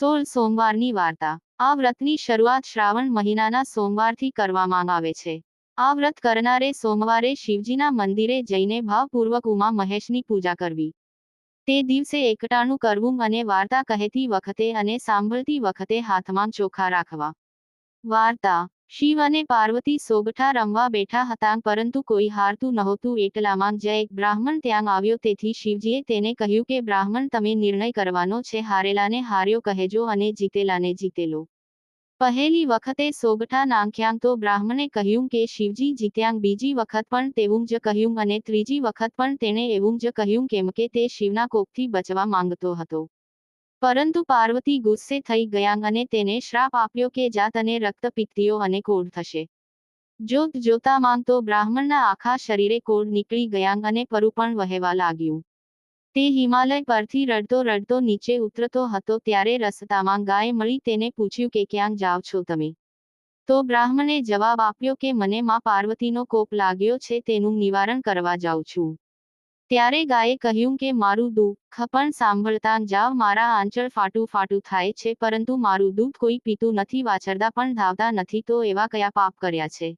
સોળ સોમવારની વાર્તા. આ વ્રતની શરૂઆત શ્રાવણ મહિનાના સોમવારથી કરવામાં આવે છે. આ વ્રત કરનારે સોમવારે શિવજીના મંદિરે જઈને ભાવપૂર્વક ઉમા મહેશની પૂજા કરવી. તે દિવસે એકટાણું કરવું અને વાર્તા કહેતી વખતે અને સાંભળતી વખતે હાથમાં ચોખા રાખવા. વાર્તા. શિવ અને પાર્વતી સોગઠા રમવા બેઠા હતા, પરંતુ કોઈ હારતું નહોતું. એટલામાં જ એક બ્રાહ્મણ ત્યાં આવ્યો, તેથી શિવજીએ તેને કહ્યું કે, બ્રાહ્મણ, તમે નિર્ણય કરવાનો છે. હારેલાને હાર્યો કહેજો અને જીતેલાને જીતેલો. પહેલી વખતે સોગઠા નાંખ્યાંગ તો બ્રાહ્મણે કહ્યું કે, શિવજી જીત્યાંગ. બીજી વખત પણ તેવું જ કહ્યું અને ત્રીજી વખત પણ તેણે એવું જ કહ્યું, કેમ કે તે શિવના કોપથી બચવા માંગતો હતો. પરંતુ પાર્વતી ગુસ્સે થઈ ગયા અને તેને શ્રાપ આપ્યો કે જાત અને રક્તપિત્તીઓ અને કોઢ થશે. જોત જોતા માંગતો બ્રાહ્મણના આખા શરીરે કોળ નીકળી ગયા અને પરુ પણ વહેવા લાગ્યું. તે હિમાલય પરથી રડતો રડતો નીચે ઉતરતો હતો ત્યારે રસ્તામાં ગાય મળી તેને પૂછ્યું કે ક્યાં જાવ છો તમે? તો બ્રાહ્મણે જવાબ આપ્યો કે મને માં પાર્વતીનો કોપ લાગ્યો છે તેનું નિવારણ કરવા જાઉં છું. ત્યારે ગાયે કહ્યું કે, મારું દુઃખ પણ સાંભળતા જાવ મારા આંચળ ફાટું ફાટું થાય છે, પરંતુ મારું દૂધ કોઈ પીતું નથી, વાછરદા પણ ધાવતા નથી, તો એવા કયા પાપ કર્યા છે?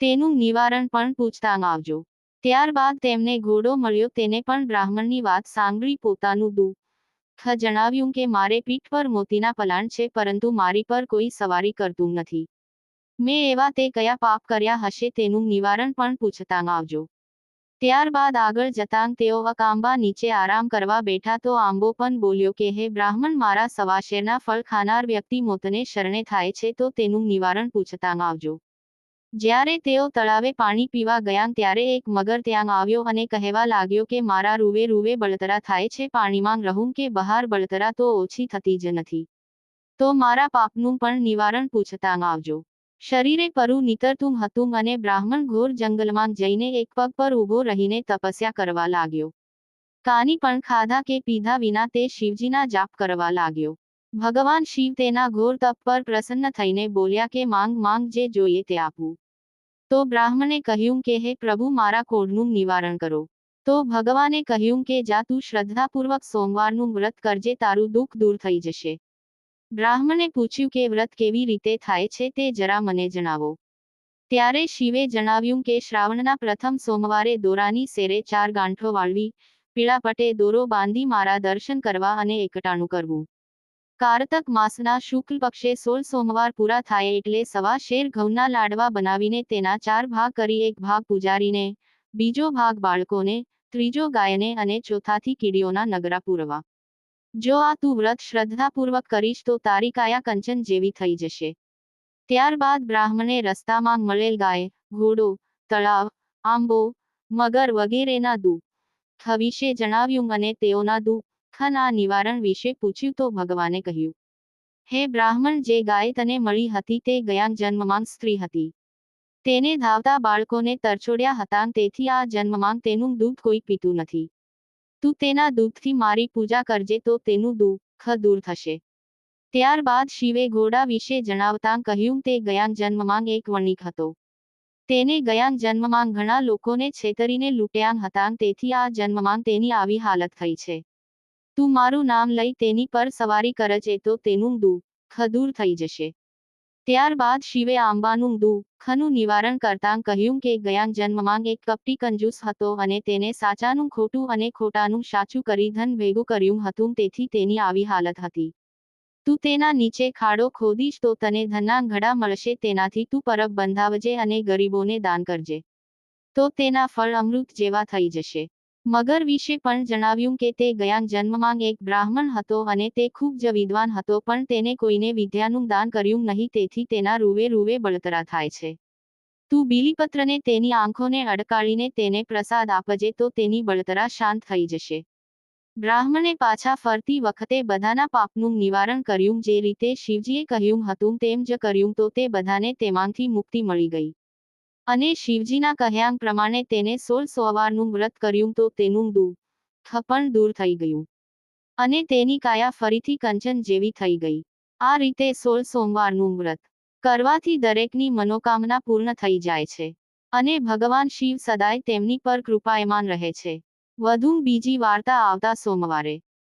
તેનું નિવારણ પણ પૂછતા આવજો. ત્યારબાદ તેમને ઘોડો મળ્યો, તેને પણ બ્રાહ્મણની વાત સાંભળી પોતાનું દુઃખ જણાવ્યું કે, મારે પીઠ પર મોતીના પલાણ છે, પરંતુ મારી પર કોઈ સવારી કરતું નથી. મેં એવા તે કયા પાપ કર્યા હશે, તેનું નિવારણ પણ પૂછતા આવજો. ત્યારબાદ આગળ જતાં તેઓ અકાંબા નીચે આરામ કરવા બેઠા તો આંબો પણ બોલ્યો કે, હે બ્રાહ્મણ, મારા સવાશેરના ફળ ખાનાર વ્યક્તિ મોતને શરણે થાય છે તો તેનું નિવારણ પૂછતા આવજો. જ્યારે તેઓ તળાવે પાણી પીવા ગયા ત્યારે એક મગર ત્યાં આવ્યો અને કહેવા લાગ્યો કે, મારા રૂવે રૂવે બળતરા થાય છે, પાણીમાં રહું કે બહાર બળતરા તો ઓછી થતી જ નથી. તો મારા પાપનું પણ નિવારણ પૂછતા આવજો. શરીરે પરુ નીતરતું હતું અને બ્રાહ્મણ ઘોર જંગલમાં જઈને એક પગ પર ઊભો રહીને તપસ્યા કરવા લાગ્યો. કાની પણ ખાધા કે પીધા વિના તે શિવજીના જાપ કરવા લાગ્યો. ભગવાન શિવ તેના ઘોર તપ પર પ્રસન્ન થઈને બોલ્યા કે માંગ માંગ જે જોઈએ તે આપવું તો બ્રાહ્મણે કહ્યું કે હે પ્રભુ મારા કોઢનું નિવારણ કરો. તો ભગવાને કહ્યું કે જા તું શ્રદ્ધાપૂર્વક સોમવારનું વ્રત કરજે તારું દુઃખ દૂર થઈ જશે. બ્રાહ્મણે પૂછ્યું કે વ્રત કેવી રીતે થાય છે તે જરા મને જણાવો. ત્યારે શિવે જણાવ્યું કે શ્રાવણના પ્રથમ સોમવારે દોરાની સેરે ચાર ગાંઠો વાળવી પીળા પટે દોરો બાંધી મારા દર્શન કરવા અને એકટાણું કરવું. કારતક માસના શુક્લ પક્ષે સોળ સોમવાર પૂરા થાય એટલે સવા શેર ઘઉંના લાડવા બનાવીને તેના ચાર ભાગ કરી એક ભાગ પૂજારીને, બીજો ભાગ બાળકોને, ત્રીજો ગાયને અને ચોથાથી કીડીઓના નગરા પૂરવા. જો આ તું વ્રત શ્રદ્ધાપૂર્વક કરીશ તો તારી કાયા કંચન જેવી થઈ જશે. ત્યારબાદ બ્રાહ્મણે રસ્તામાં મળેલ ગાય, ઘોડો, તળાવ, આંબો, મગર વગેરેના દુઃખ વિશે જણાવ્યું મને તેઓના દુઃખના નિવારણ વિશે પૂછ્યું તો ભગવાને કહ્યું, હે બ્રાહ્મણ, જે ગાય તને મળી હતી તે ગયા જન્મમાં સ્ત્રી હતી. તેને ધાવતા બાળકોને તરછોડ્યા હતા તેથી આ જન્મમાં તેનું દૂધ કોઈ પીતું નથી. તું તેના દૂધથી મારી પૂજા કરજે તો તેનું દુઃખ દૂર થશે. ત્યારબાદ શિવે ઘોડા વિશે જણાવતા કહ્યું, તે ગયા જન્મમાં એક વણિક હતો. તેને ગયા જન્મમાં ઘણા લોકોને છેતરીને લૂંટ્યા હતા, તેથી આ જન્મમાં તેની આવી હાલત થઈ છે. તું મારું નામ લઈ તેની પર સવારી કરજે તો તેનું દુઃખ દૂર થઈ જશે. ત્યારબાદ શિવે આંબાનું દુઃખનું નિવારણ કરતાં કહ્યું કે ગયા જન્મમાં એક કપટી કંજૂસ હતો અને તેને સાચાનું ખોટું અને ખોટાનું સાચું કરી ધન ભેગું કર્યું હતું, તેથી તેની આવી હાલત હતી. તું તેના નીચે ખાડો ખોદીશ તો તને ધનના ઘડા મળશે, તેનાથી તું પરબ બંધાવજે અને ગરીબોને દાન કરજે. તો તેના ફળ અમૃત જેવા થઈ જશે. મગર વિશે પણ જણાવ્યું કે તે ગયા જન્મમાં એક બ્રાહ્મણ હતો અને તે ખૂબ જ વિદ્વાન હતો, પણ તેને કોઈને વિદ્યાનું દાન કર્યું નહીં, તેથી તેના રૂવે રૂવે બળતરા થાય છે. તું બીલીપત્રને તેની આંખોને અડકાળીને તેને પ્રસાદ આપજે તો તેની બળતરા શાંત થઈ જશે. બ્રાહ્મણે પાછા ફરતી વખતે બધાના પાપનું નિવારણ કર્યું, જે રીતે શિવજીએ કહ્યું હતું તેમ જ કર્યું તો તે બધાને તેમાંથી મુક્તિ મળી ગઈ. અને શિવજીના કહ્યાંગ પ્રમાણે તેને સોળ સોવારનું વ્રત કર્યું તો તેનું દુઃખ પણ દૂર થઈ ગયું. અને તેની કાયા ફરીથી કંચન જેવી થઈ ગઈ. આ રીતે સોળ સોમવારનું વ્રત કરવાથી દરેકની મનોકામના પૂર્ણ થઈ જાય છે. અને ભગવાન શિવ સદાય તેમની પર કૃપાયમાન રહે છે. વધુ બીજી વાર્તા આવતા સોમવારે.